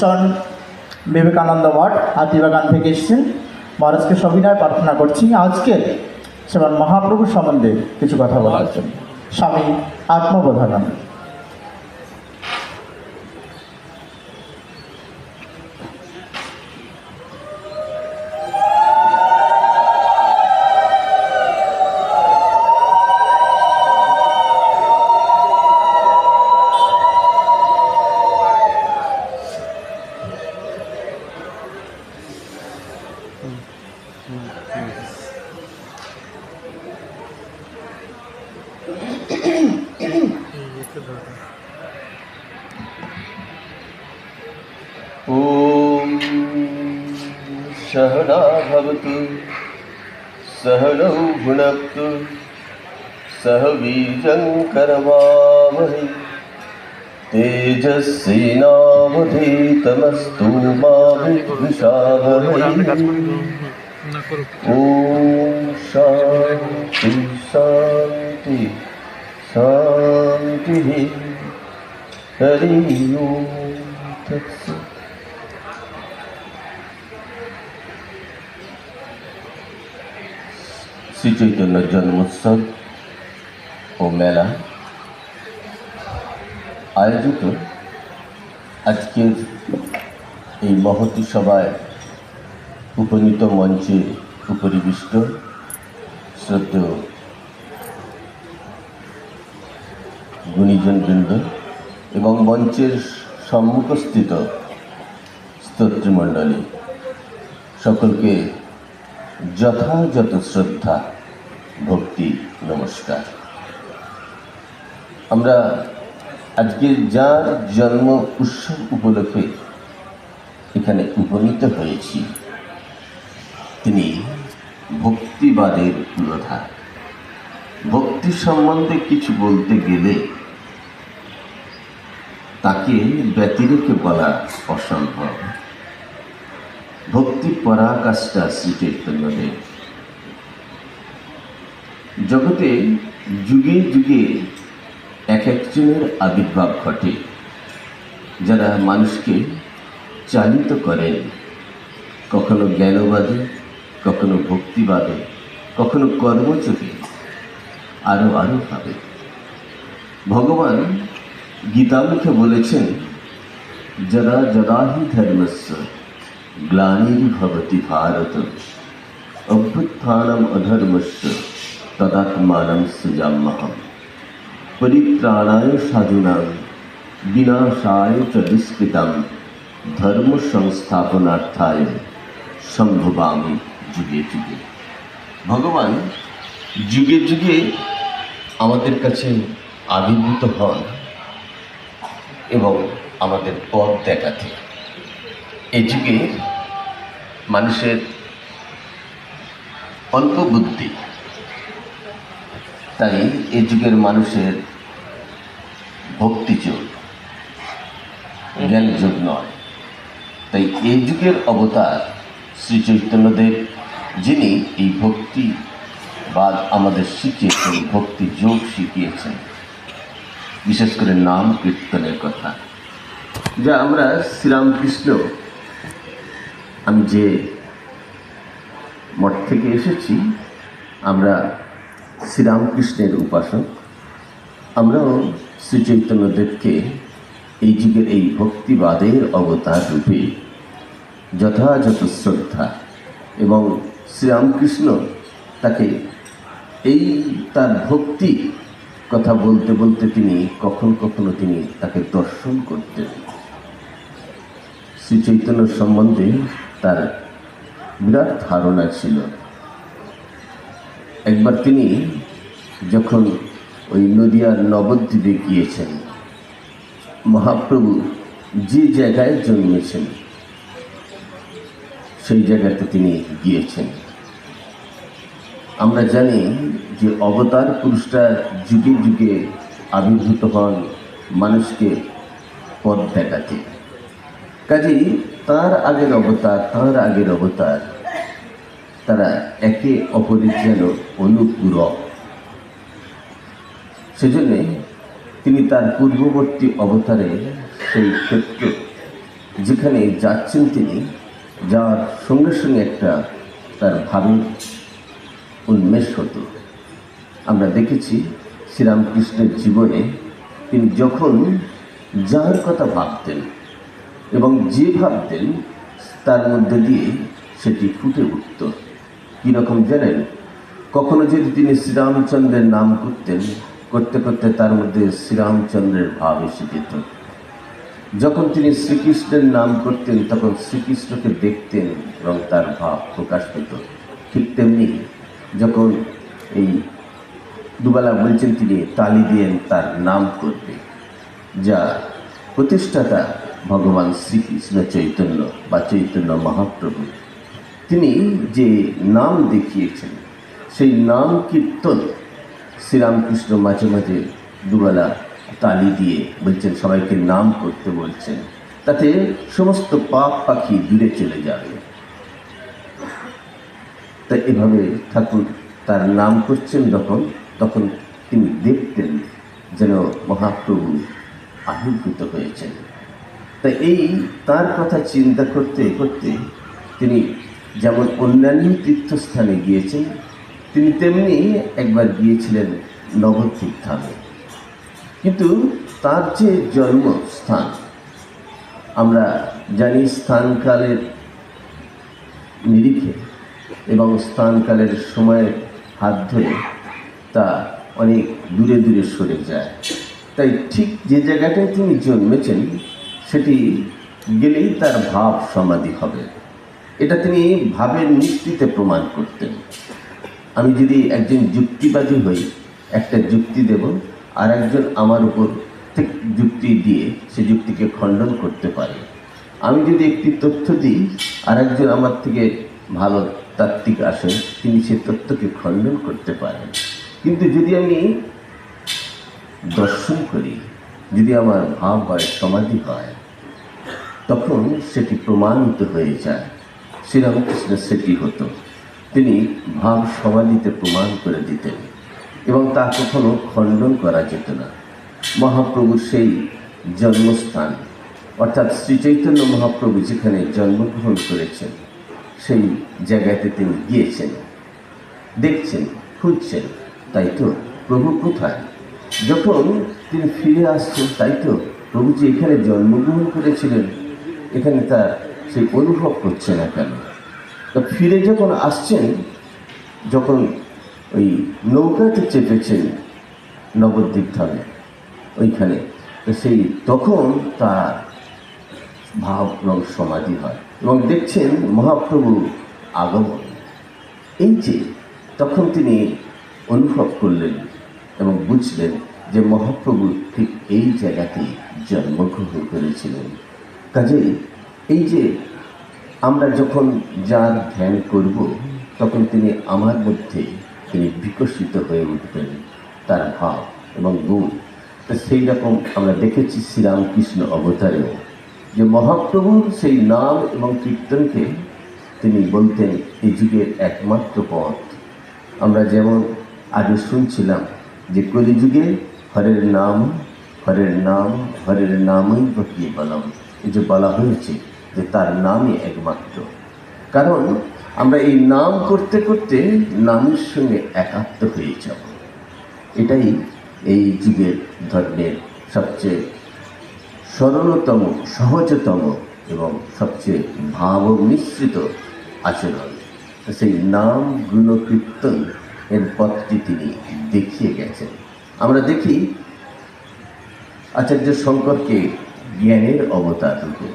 Mission Vivekananda মঠ হাতিবাগান থেকে এসেছেন মহারাজকে সবিনয় প্রার্থনা করছি। আজকে সেবার মহাপ্রভু সম্বন্ধে কিছু কথা বলার জন্য। স্বামী আত্মবোধানন্দ भवतु। सह बीजङ्करवावहै तेजस्विनावधीतमस्तु मा विद्विषावहै ॐ शान्ति शान्तिः हरि শ্রী চৈতন্যের জন্মোৎসব ও মেলা আয়োজিত আজকের এই মহতী সভায় উপনীত মঞ্চে উপরিবিষ্ট শ্রদ্ধেয় গুণীজনবৃন্দ এবং মঞ্চের সম্মুখস্থিত স্তোত্রমণ্ডলী সকলকে যথাযথ শ্রদ্ধা, ভক্তি, নমস্কার। আমরা আজকে যার জন্ম উৎসব উপলক্ষে এখানে উপনীত হয়েছি, তিনি ভক্তিবাদের পুরোধা ভক্তি সম্বন্ধে কিছু বলতে গেলে তাকে ব্যতিরেকে বলা অসম্ভব। ভক্তি পরাকাষ্ঠা চৈতন্যদেব জগতে যুগে যুগে এক একজনের আবির্ভাব ঘটে, যারা মানুষকে চালিত করেন। কখনো জ্ঞানবাদে, কখনো ভক্তিবাদে, কখনো কর্মযোগে আরও আরও ভাবে। ভগবান গীতামুখে বলেছেন যদা যদা হি ধর্মস্য গ্লানির্ভবতি ভারত অভ্যুত্থানম অধর্মস্য তদাত্মানম সৃজাম্যহম পরিত্রাণায় সাধুনাম বিনাশায় চ দুষ্কৃতম ধর্ম সংস্থাপনার্থায় সম্ভবামি যুগে যুগে ভগবান যুগে যুগে আমাদের কাছে আবির্ভূত হন এবং আমাদের পথ দেখাতে এই যুগে মানুষের অল্প বুদ্ধি তাই এই যুগের মানুষের ভক্তি যোগ জ্ঞান যোগ নয়। তাই এই যুগের অবতার শ্রী চৈতন্যদেব, যিনি এই ভক্তি বাদ আমাদের শিখিয়েছেন ভক্তি যোগ শিখিয়েছেন। বিশেষ করে নাম কীর্তনের কথা, যা আমরা শ্রীরামকৃষ্ণ আমি যে মঠ থেকে এসেছি, আমরা শ্রীরামকৃষ্ণের উপাসক। আমরাও শ্রী চৈতন্যদেবকে এই যুগের এই ভক্তিবাদের অবতার রূপে যথাযথ শ্রদ্ধা এবং শ্রীরামকৃষ্ণ তাকে এই তার ভক্তি কথা বলতে বলতে তিনি কখন কখনো তিনি তাকে দর্শন করতেন। শ্রী চৈতন্য সম্বন্ধে তার বিরাট ধারণা ছিল। একবার তিনি যখন ওই নদিয়ার নবদ্বীপে গিয়েছেন, মহাপ্রভু যে জায়গায় জন্মেছেন, সেই জায়গাতে তিনি গিয়েছেন। আমরা জানি যে অবতার পুরুষরা যুগে যুগে আবির্ভূত হন মানুষকে পথ দেখাতে। কাজেই তার আগের অবতার, তার আগের অবতার। তারা একে অপরের যেন অনুপূরক। সেজন্যে তিনি তার পূর্ববর্তী অবতারে সেই ক্ষেত্র, যেখানে যাচ্ছেন তিনি যাওয়ার সঙ্গে সঙ্গে একটা তার ভাবে উন্মেষ হতো। আমরা দেখেছি শ্রীরামকৃষ্ণের জীবনে তিনি যখন যার কথা ভাবতেন এবং যে ভাবতেন তার মধ্যে দিয়ে সেটি ফুটে উঠত। কীরকম জানেন? কখনো যদি তিনি শ্রীরামচন্দ্রের নাম করতেন, করতে করতে তার মধ্যে শ্রীরামচন্দ্রের ভাব এসে যেত। যখন তিনি শ্রীকৃষ্ণের নাম করতেন, তখন শ্রীকৃষ্ণকে দেখতেন এবং তার ভাব প্রকাশ পেত। ঠিক তেমনি যখন এই দুবেলা বলছেন তিনি, তালি দিয়েন তার নাম করবে, যা প্রতিষ্ঠাতা ভগবান শ্রীকৃষ্ণ চৈতন্য বা চৈতন্য মহাপ্রভু, তিনি যে নাম দেখিয়েছেন, সেই নাম কীর্তন শ্রীরামকৃষ্ণ মাঝে মাঝে দুবেলা তালি দিয়ে বলছেন, সবাইকে নাম করতে বলছেন, তাতে সমস্ত পাপ পাখি দূরে চলে যাবে। তা এভাবে ঠাকুর তার নাম করছেন যখন, তখন তিনি দেখতেন যেন মহাপ্রভু আবির্ভূত হয়েছেন। তা এই তার কথা চিন্তা করতে করতে তিনি যেমন অন্যান্য তীর্থস্থানে গিয়েছেন, তিনি তেমনি একবার গিয়েছিলেন নবদ্বীপ কিন্তু তার যে জন্মস্থান, আমরা জানি স্থানকালের নিরিখে এবং স্থানকালের সময়ের হাত ধরে তা অনেক দূরে দূরে সরে যায়। তাই ঠিক যে জায়গাটায় তিনি জন্মেছেন সেটি গেলেই তার ভাব সমাধি হবে। এটা তিনি ভাবের নিশ্চিতে প্রমাণ করতেন। আমি যদি একজন যুক্তিবাদী হই, একটা যুক্তি দেব আর একজন আমার উপর যুক্তি দিয়ে সে যুক্তিকে খণ্ডন করতে পারে। আমি যদি একটি তথ্য দিই আর একজন আমার থেকে ভালো তাত্ত্বিক আসেন তিনি সে তথ্যকে খণ্ডন করতে পারেন। কিন্তু যদি আমি দর্শন করি, যদি আমার ভাব হয় সমাধি হয় তখন সেটি প্রমাণিত হয়ে যায়। শ্রীরামকৃষ্ণ সেটি হতো। তিনি ভাব সমাধিতে প্রমাণ করে দিতেন এবং তা কখনো খণ্ডন করা যেত না। মহাপ্রভুর সেই জন্মস্থান, অর্থাৎ শ্রী চৈতন্য মহাপ্রভু যেখানে জন্মগ্রহণ করেছেন, সেই জায়গাতে তিনি গিয়েছেন। দেখছেন, খুঁজছেন, তাই তো প্রভু কোথায়? যখন তিনি ফিরে আসছেন, তাই তো প্রভু যে এখানে জন্মগ্রহণ করেছিলেন এখানে তার সেই অনুভব করছে না কেন? তা ফিরে যখন আসছেন, যখন ওই নৌকাতে চেপেছেন নবদ্বীপ ধামে, ওইখানে, তো সেই তখন তার ভাব এবং সমাধি হয় এবং দেখছেন মহাপ্রভু আগমন। এই যে তখন তিনি অনুভব করলেন এবং বুঝলেন যে মহাপ্রভু ঠিক এই জায়গাতেই জন্মগ্রহণ করেছিলেন। কাজেই এই যে আমরা যখন যার ধ্যান করব, তখন তিনি আমার মধ্যে তিনি বিকশিত হয়ে উঠবেন তার ভাব এবং গুণ। তো সেই রকম আমরা দেখেছি শ্রীরামকৃষ্ণ অবতারেও যে মহাপ্রভুর সেই নাম এবং কীর্তনকে তিনি বলতেন এই যুগের একমাত্র পথ। আমরা যেমন আগে শুনছিলাম যে কলিযুগে হরের নাম হরের নাম, হরের নামই বকিয়ে বলম। এই যে বলা হয়েছে যে তার নামই একমাত্র। কারণ আমরা এই নাম করতে করতে নামের সঙ্গে একাত্ম হয়ে যাব। এটাই এই যুগের ধর্মের সবচেয়ে সরলতম, সহজতম এবং সবচেয়ে ভাব মিশ্রিত আচরণ সেই নাম গুণকীর্তন এর পথটি তিনি দেখিয়ে গেছেন। আমরা দেখি আচার্য শঙ্করকে জ্ঞানের অবতার রূপে।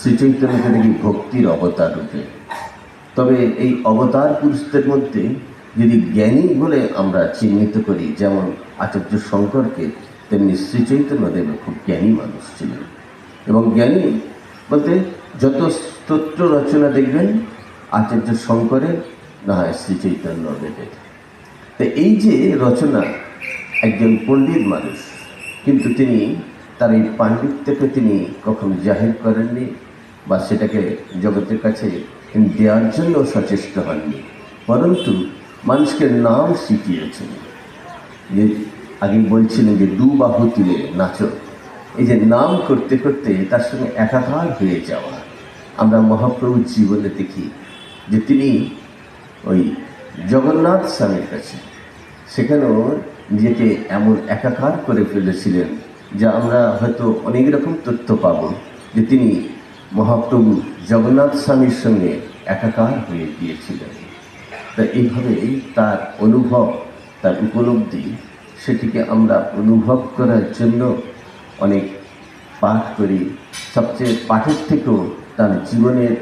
শ্রীচৈতন্যকে দেখি ভক্তির অবতার রূপে? তবে এই অবতার পুরুষদের মধ্যে যদি জ্ঞানী বলে আমরা চিহ্নিত করি, যেমন আচার্য শঙ্করকে, তেমনি শ্রীচৈতন্যদেব খুব জ্ঞানী মানুষ ছিলেন। এবং জ্ঞানী বলতে যত স্তোত্র রচনা দেখবেন, আচার্য শঙ্করের না হয় শ্রীচৈতন্য দেবের। তো এই যে রচনা একজন পণ্ডিত মানুষ, কিন্তু তিনি তার এই পাণ্ডিত্যকে তিনি কখনো জাহির করেননি বা সেটাকে জগতের কাছে দেওয়ার জন্য সচেষ্ট হননি। পরন্তু মানুষকে নাম শিখিয়েছেন। যে আগে বলছিলেন যে দু বাহু তুলে নাচো এই যে নাম করতে করতে তার সঙ্গে একাকার হয়ে যাওয়া। আমরা মহাপ্রভুর জীবনে দেখি যে তিনি ওই জগন্নাথ স্বামীর কাছে সেখানেও নিজেকে এমন একাকার করে ফেলেছিলেন যা আমরা হয়তো অনেক রকম তথ্য পাব যে তিনি মহাপ্রভু জগন্নাথ স্বামীর সঙ্গে একাকার হয়ে গিয়েছিলেন। তা এইভাবেই তার অনুভব, তার উপলব্ধি, সেটিকে আমরা অনুভব করার জন্য অনেক পাঠ করি। সবচেয়ে পাঠের থেকেও তার জীবনের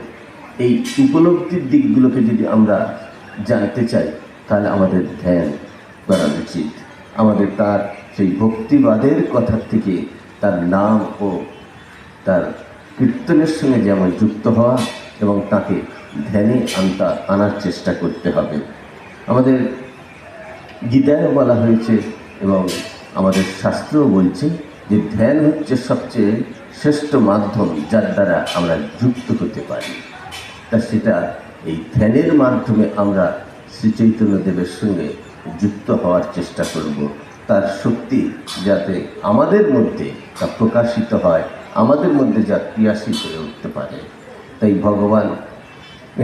এই উপলব্ধির দিকগুলোকে যদি আমরা জানতে চাই, তাহলে আমাদের ধ্যান করা উচিত। আমাদের তার সেই ভক্তিবাদের কথা থেকে তার নাম ও তার কীর্তনের সঙ্গে যেমন যুক্ত হওয়া এবং তাকে ধ্যানে আনতা, আনার চেষ্টা করতে হবে। আমাদের গীতায় বলা হয়েছে এবং আমাদের শাস্ত্রও বলছে যে ধ্যান হচ্ছে সবচেয়ে শ্রেষ্ঠ মাধ্যম যার দ্বারা আমরা যুক্ত হতে পারি। তা সেটা এই ধ্যানের মাধ্যমে আমরা শ্রী চৈতন্য দেবের সঙ্গে যুক্ত হওয়ার চেষ্টা করব। তার শক্তি যাতে আমাদের মধ্যে তা প্রকাশিত হয়, আমাদের মধ্যে যা ক্রিয়াশীল হয়ে উঠতে পারে। তাই ভগবান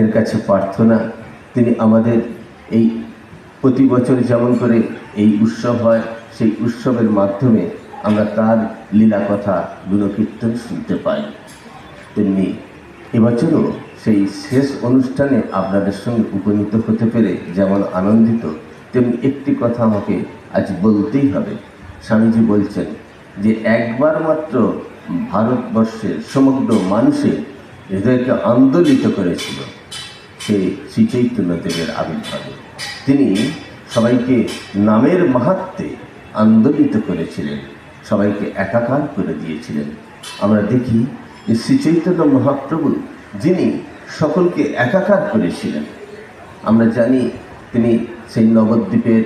এর কাছে প্রার্থনা, তিনি আমাদের এই প্রতি বছর যেমন করে এই উৎসব হয়, সেই উৎসবের মাধ্যমে আমরা তার লীলা কথা গুণকীর্তন শুনতে পাই। তেমনি এবছরও সেই শেষ অনুষ্ঠানে আপনাদের সঙ্গে উপনীত হতে পেরে যেমন আনন্দিত, তেমনি একটি কথা আমাকে আজ বলতেই হবে। স্বামীজি বলছেন যে একবার মাত্র ভারতবর্ষের সমগ্র মানুষের হৃদয়কে আন্দোলিত করেছিল সে শ্রী চৈতন্যদেবের আবির্ভাবে। তিনি সবাইকে নামের মাহাত্মে আন্দোলিত করেছিলেন, সবাইকে একাকার করে দিয়েছিলেন। আমরা দেখি যে শ্রী চৈতন্য মহাপ্রভু যিনি সকলকে একাকার করেছিলেন, আমরা জানি তিনি সেই নবদ্বীপের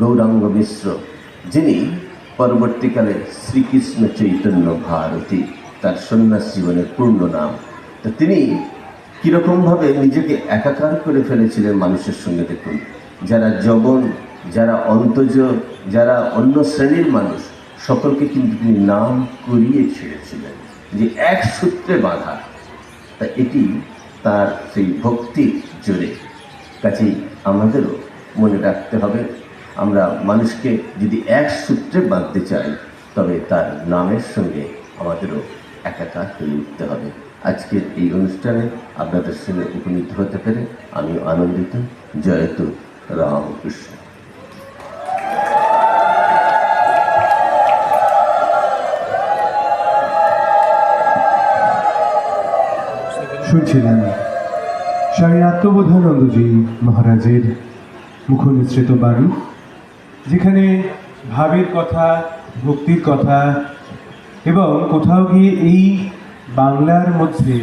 গৌরাঙ্গ মিশ্র, যিনি পরবর্তীকালে শ্রীকৃষ্ণ চৈতন্য ভারতী, তার সন্ন্যাস জীবনের পূর্ণ নাম। তো তিনি কীরকমভাবে নিজেকে একাকার করে ফেলেছিলেন মানুষের সঙ্গে দেখুন। যারা জবন যারা অন্তজ যারা অন্য শ্রেণির মানুষ, সকলকে কিন্তু তিনি নাম করিয়ে ছেড়েছিলেন যে এক সূত্রে বাঁধা। তা এটি তার সেই ভক্তির জোরে। কাজেই আমাদেরও মনে রাখতে হবে আমরা মানুষকে যদি এক সূত্রে বাঁধতে চাই, তবে তার নামের সঙ্গে আমাদেরও একাকার হয়ে উঠতে হবে। আজকের এই অনুষ্ঠানে আপনাদের সঙ্গে উপনীত হতে পেরে আমি আনন্দিত। জয়তু রামকৃষ্ণ। শুনছিলেন স্বামী আত্মবোধানন্দজি মহারাজের মুখনিসৃত বাণী। যেখানে ভাবের কথা ভক্তির কথা এবং কোথাও গিয়ে এই বাংলার মধ্যে